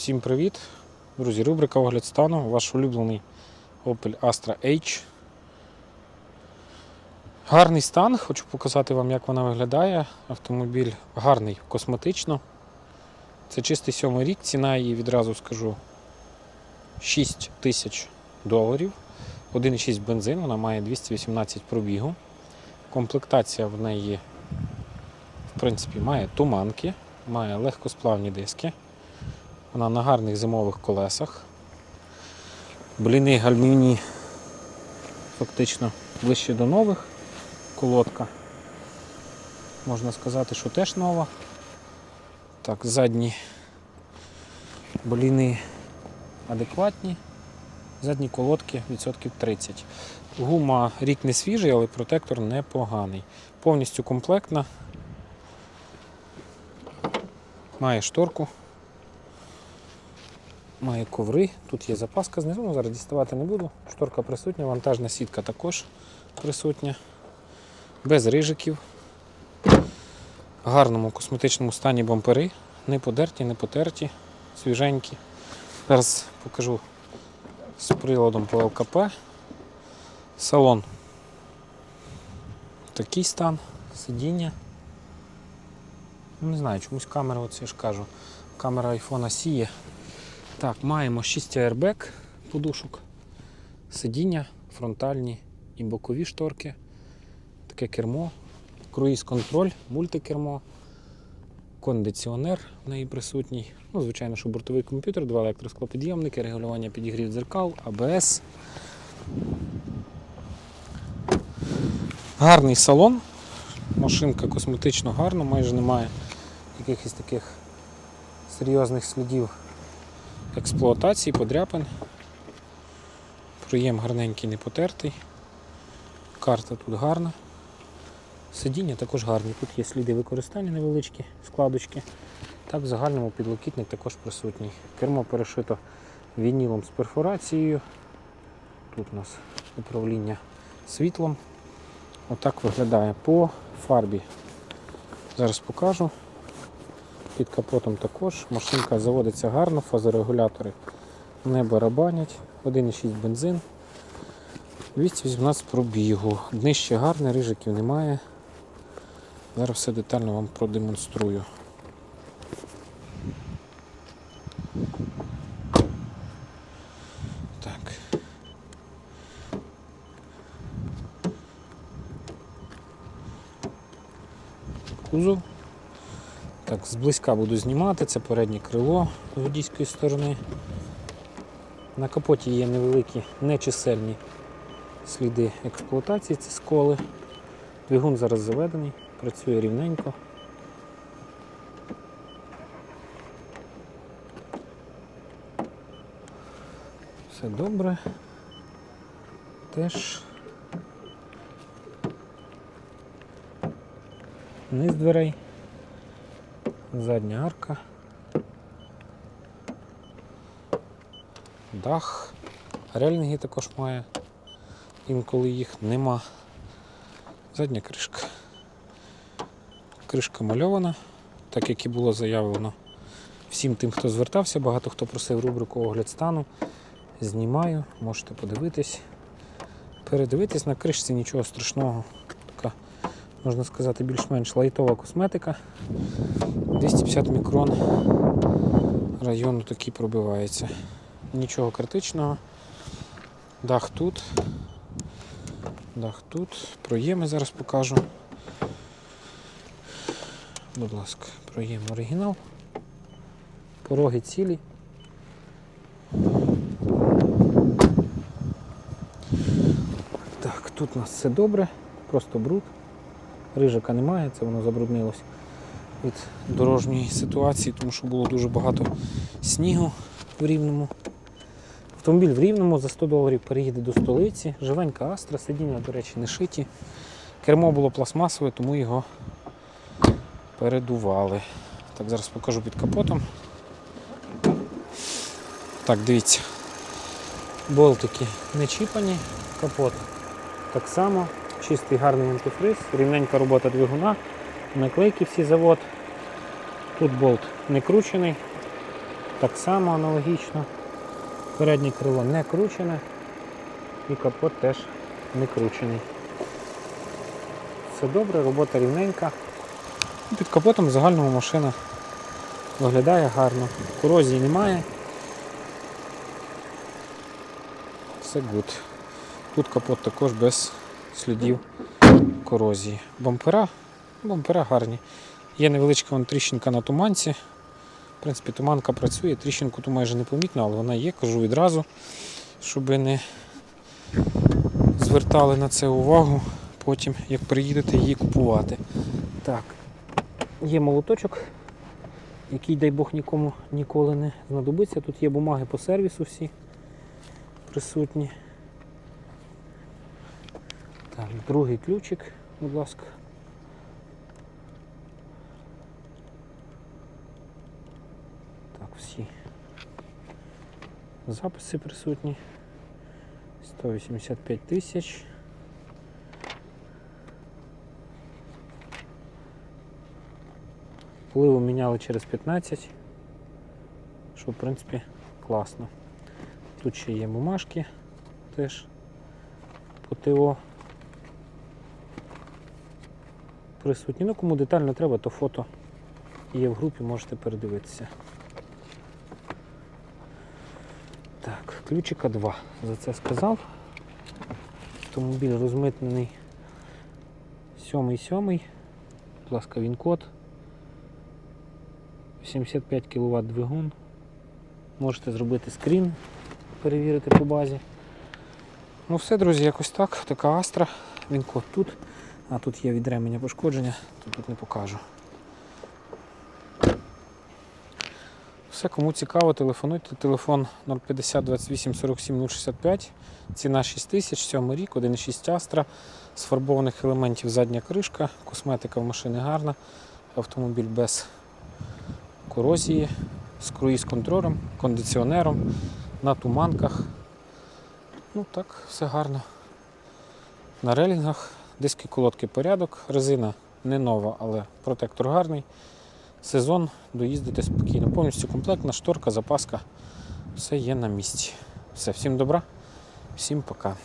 Всім привіт! Друзі, рубрика огляд стану. Ваш улюблений Opel Astra H. Гарний стан, хочу показати вам, як вона виглядає. Автомобіль гарний косметично. Це чистий сьомий рік, ціна її відразу скажу 6 тисяч доларів. 1,6 бензин, вона має 218 пробігу. Комплектація в неї, в принципі, має туманки, має легкосплавні диски. Вона на гарних зимових колесах. Бліни гальмівні фактично ближче до нових. Колодка. Можна сказати, що теж нова. Так, задні бліни адекватні. Задні колодки відсотків 30. Гума рік не свіжий, але протектор непоганий. Повністю комплектна. Має шторку. Має коври, тут є запаска знизу, ну, зараз діставати не буду. Шторка присутня, вантажна сітка також присутня. Без рижиків. В гарному косметичному стані бампери. Не подерті, не потерті, свіженькі. Зараз покажу з приладом по ЛКП. Салон. Такий стан, сидіння. Ну, Не знаю, чомусь камера, оце я ж кажу. Камера айфона сіє. Так, маємо 6 airbag подушок, сидіння, фронтальні і бокові шторки, таке кермо, круїз-контроль, мультикермо, кондиціонер в неї присутній. Ну, звичайно, що бортовий комп'ютер, два електросклопідйомники, регулювання підігрів дзеркал, АБС. Гарний салон. Машинка косметично гарна, майже немає якихось таких серйозних слідів експлуатації, подряпин. Проєм гарненький, не потертий. Карта тут гарна. Сидіння також гарні. Тут є сліди використання невеличкі, складочки. Так, в загальному підлокітник також присутній. Кермо перешито вінілом з перфорацією. Тут у нас управління світлом. Отак виглядає по фарбі. Зараз покажу. Під капотом також. Машинка заводиться гарно, фазорегулятори не барабанять. 1,6 бензин. 218 пробігу. Днище гарне, рижиків немає. Зараз все детально вам продемонструю. Кузов. Так, зблизька буду знімати, це переднє крило з водійської сторони. На капоті є невеликі нечисельні сліди експлуатації, це сколи. Двигун зараз заведений, працює рівненько. Все добре. Теж низ дверей, задня арка, дах, рельнги також має, інколи їх нема. Задня кришка. Кришка мальована, так як і було заявлено всім тим, хто звертався, багато хто просив рубрику огляд стану. Знімаю, можете подивитись. Передивитись на кришці нічого страшного. Можна сказати, більш-менш лайтова косметика. 250 мікрон району такий пробивається. Нічого критичного. Дах тут. Дах тут. Проєми зараз покажу. Будь ласка, проєм оригінал. Пороги цілі. Так, тут у нас все добре, просто бруд. Рижика немає, це воно забруднилось від дорожньої ситуації, тому що було дуже багато снігу в рівному. Автомобіль в рівному за 100 доларів переїде до столиці. Живенька Астра, сидіння, до речі, не шиті. Кермо було пластмасове, тому його передували. Так, зараз покажу під капотом. Так, дивіться. Болтики не чіпані, капот так само, чистий гарний антифриз, рівненька робота двигуна, наклейки всі завод. Тут болт не кручений, так само аналогічно. Переднє крило не кручене і капот теж не кручений. Все добре, робота рівненька. Під капотом в загальному машина виглядає гарно. Корозії немає. Все гуд. Тут капот також без слідів корозії. Бампера, бампера гарні. Є невеличка вон тріщинка на туманці. В принципі, туманка працює, тріщинку ту майже не помітно, але вона є, кажу відразу, щоб не звертали на це увагу потім, як приїдете її купувати. Так, є молоточок, який, дай Бог, нікому ніколи не знадобиться. Тут є бумаги по сервісу всі присутні. Так, другий ключик, будь ласка. Так, всі записи присутні. 185 тисяч. Пливу міняли через 15, що в принципі класно. Тут ще є бумажки теж по ТО присутні. Ну, кому детально треба, то фото є в групі, можете передивитися. Так, ключика 2. За це сказав. Автомобіль розмитнений 7-7. Будь ласка, він код. 85 кВт двигун. Можете зробити скрін, перевірити по базі. Ну все, друзі, якось так. Така Астра. Він код тут. А тут є від ременя пошкодження, то тут не покажу. Все, кому цікаво, телефонуйте. Телефон 050 28 47 065. Ціна 6 тисяч, 7 рік, 1,6 Астра. З фарбованих елементів задня кришка, косметика в машини гарна, автомобіль без корозії, з круїз-контролем, кондиціонером, на туманках. Ну так, все гарно. На релінгах, диски колодки порядок, резина не нова, але протектор гарний. Сезон доїздити спокійно. Повністю комплектна шторка, запаска. Все є на місці. Все, всім добра, всім пока.